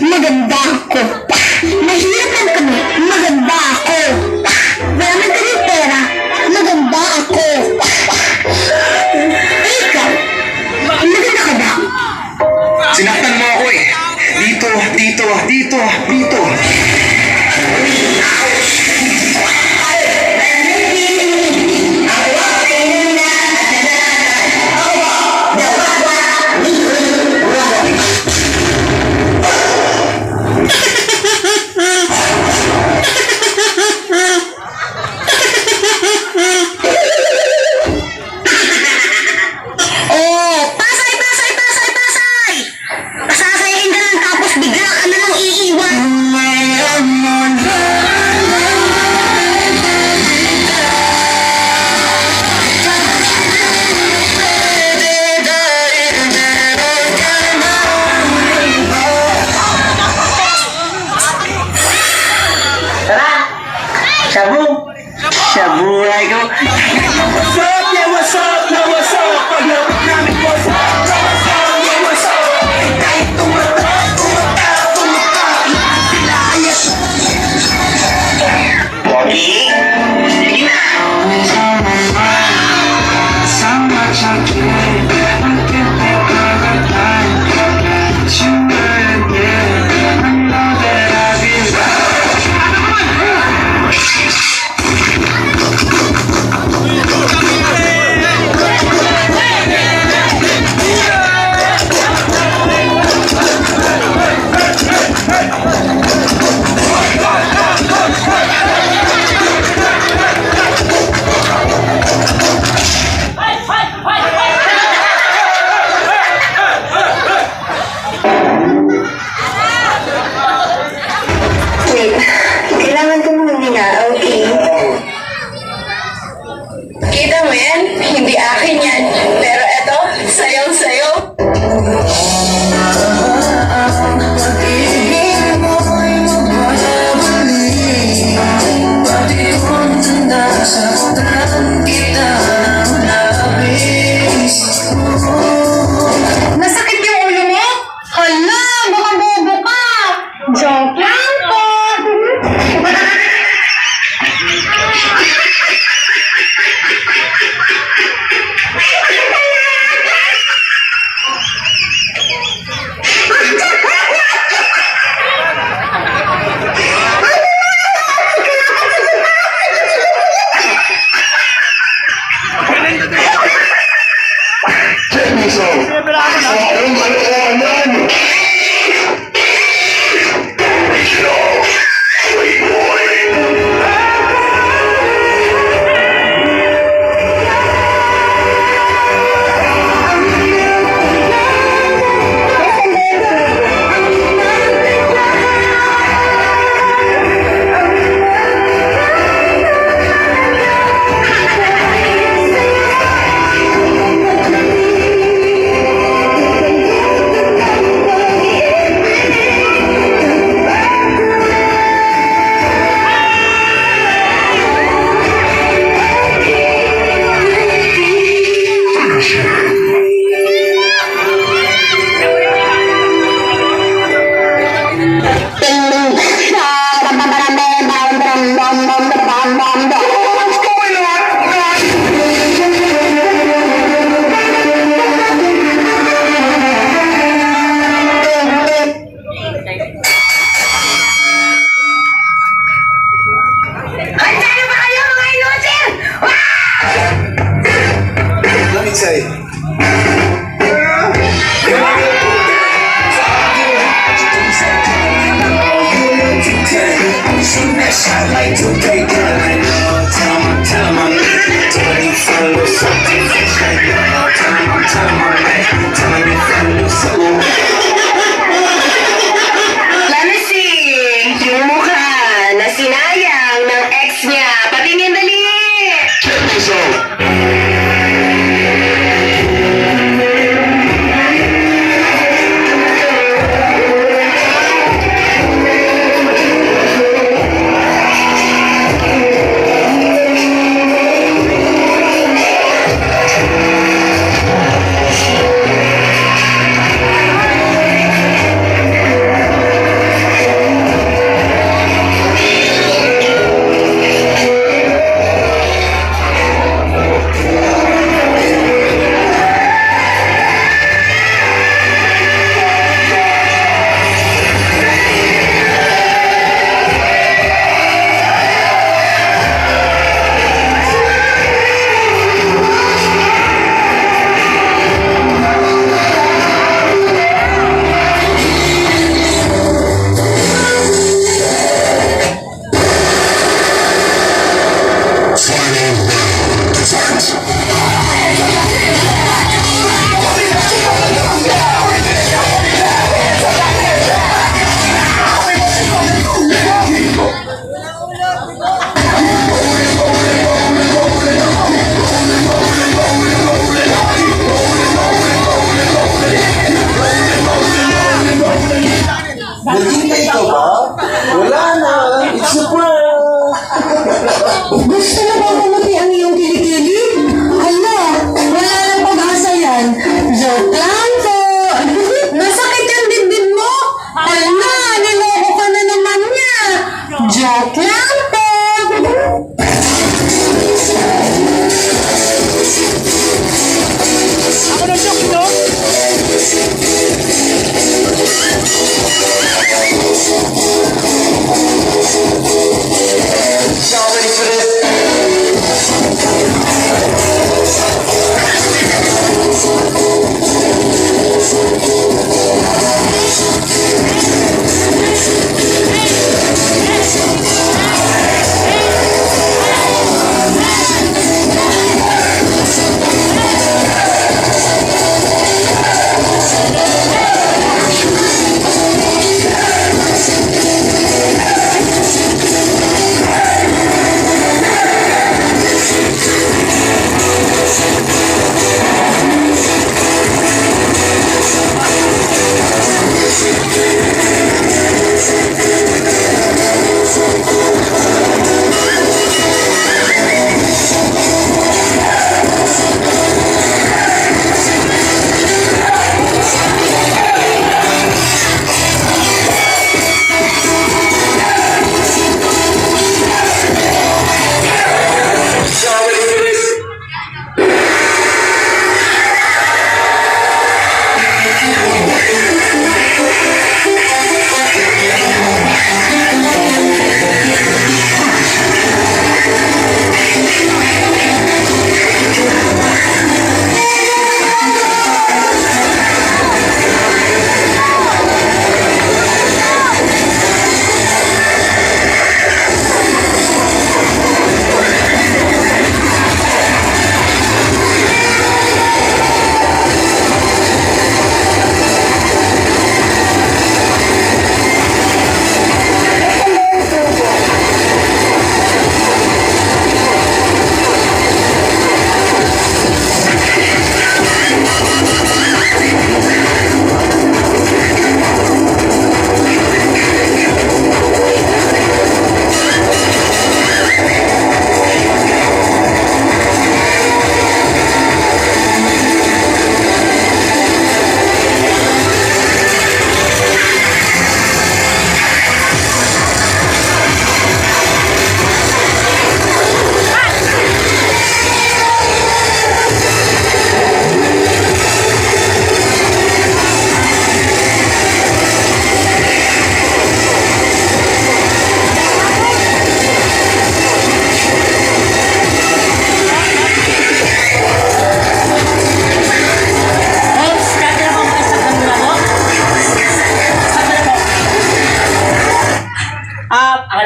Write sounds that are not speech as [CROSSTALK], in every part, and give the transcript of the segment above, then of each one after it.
你个大狗！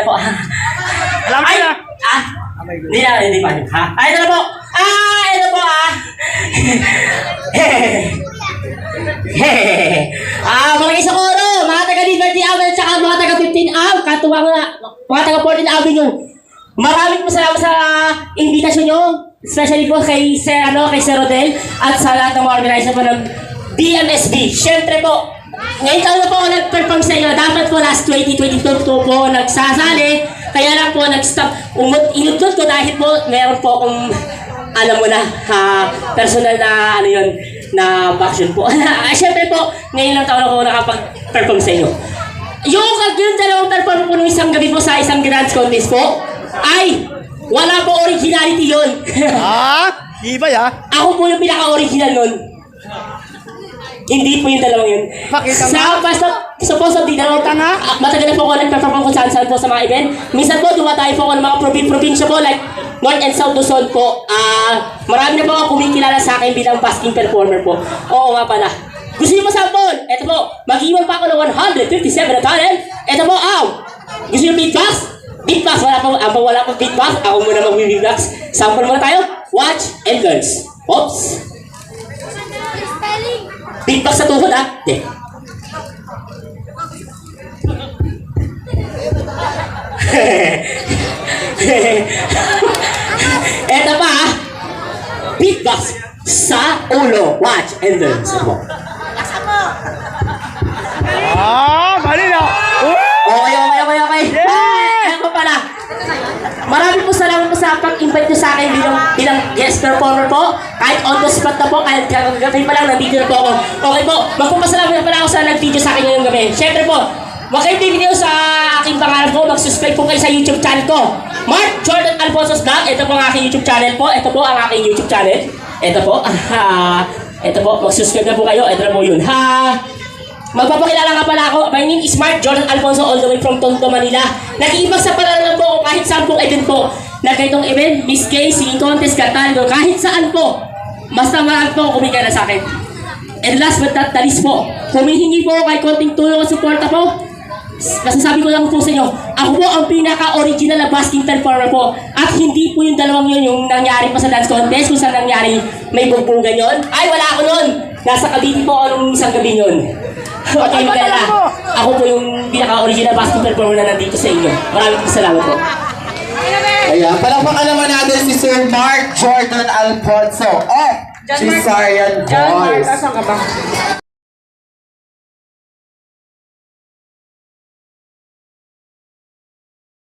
Na po. Alam ko na. Ah! Hindi na, hindi pa. Ha? Ay, ito na po! Ah! Ito po ah! ah, mga isang oro! Mga taga Liberty Avenue tsaka mga taga 15 Ave, katuwa ko na, mga taga 14 Avenue. Maraming po salamat sa invitation nyo. Especially po kay Sir, ano, kay Sir Rodel at sa lahat ng mga organizer po ng DMSB. Siyempre po, ngayon taon na po ako nag-perform sa inyo. Dapat po last 2022 po po nagsasali. Kaya lang po nag-stop. Umut inutot ko dahil po meron po akong alam mo na, ha, personal na ano yun, na passion po. [LAUGHS] Ah, Siyempre po, ngayon lang taon ako nakapag-perform sa inyo. Yung yung dalawang perform po nung isang gabi po sa isang grand contest po, ay, wala po originality yun. [LAUGHS] Ah, iba ya. Ako po yung pinaka-original nun. Hindi po yung dalawang yun. Pakita Sa basta, supposedly, dalawang Pakita nga. Ah, matagal na po ako nag-perform kung saan saan po sa mga event. Minsan po, dumatayo po ako ng mga probi- probinsya po, like North and South Luzon po. Ah, marami na po ako kumikilala sa akin bilang basking performer po. Oo nga pala. Gusto niyo mo sample? Ito po, mag-iwan pa ako ng 157 na talent. Ito po, aw! Gusto niyo beatbox? Beatbox, wala po, ang wala po beatbox. Ako muna mag-beatbox. Sample muna tayo. Watch and learns. Oops. Beatbox sa tuhod, ah. Okay. [LAUGHS] Eto pa, ah. Beatbox sa ulo. Watch and learn. Sa mo. Ah, mali pag-invite nyo sa akin bilang, bilang guest performer po, kahit on the spot na po, kahit kagabi pa lang, nandito na po ako. Okay po, magpapasalamat pala ako sa nag-video sa akin ngayong gabi. Siyempre po, Huwag kayong bibigyan sa aking pangalan ko. Mag-subscribe po kayo sa YouTube channel ko. Mark Jordan Alfonso's Vlog. Ito po ang aking YouTube channel po. Ito po ang aking YouTube channel. Ito po. [LAUGHS] Ito po. Mag-subscribe na po kayo. Ito na po yun. Ha! Magpapakilala nga pala ako. My name is Mark Jordan Alfonso all the way from Tondo, Manila. Nag-iibag sa palaran po ako kahit saan pong event po. Na ganitong event, Miss Gay, singing contest, kantahan kahit saan po. Basta marami po kumika na sa akin. And last but not the least po, humihingi po kay konting tulong at suporta po. Masasabi ko lang po sa inyo, ako po ang pinaka-original na basking performer po. At hindi po yung dalawang yun yung nangyari pa sa dance contest kung saan nangyari may bugbugan yun. Ay, wala ako nun! Nasa Cavite po ako nung isang gabi yun. Huwag kayong magkalala. Ako po yung pinaka-original basking performer na nandito sa inyo. Maraming salamat po. Ayan, palakpakan naman natin si Sir Mark Jordan Alfonso. Oh, si Sarian Boys.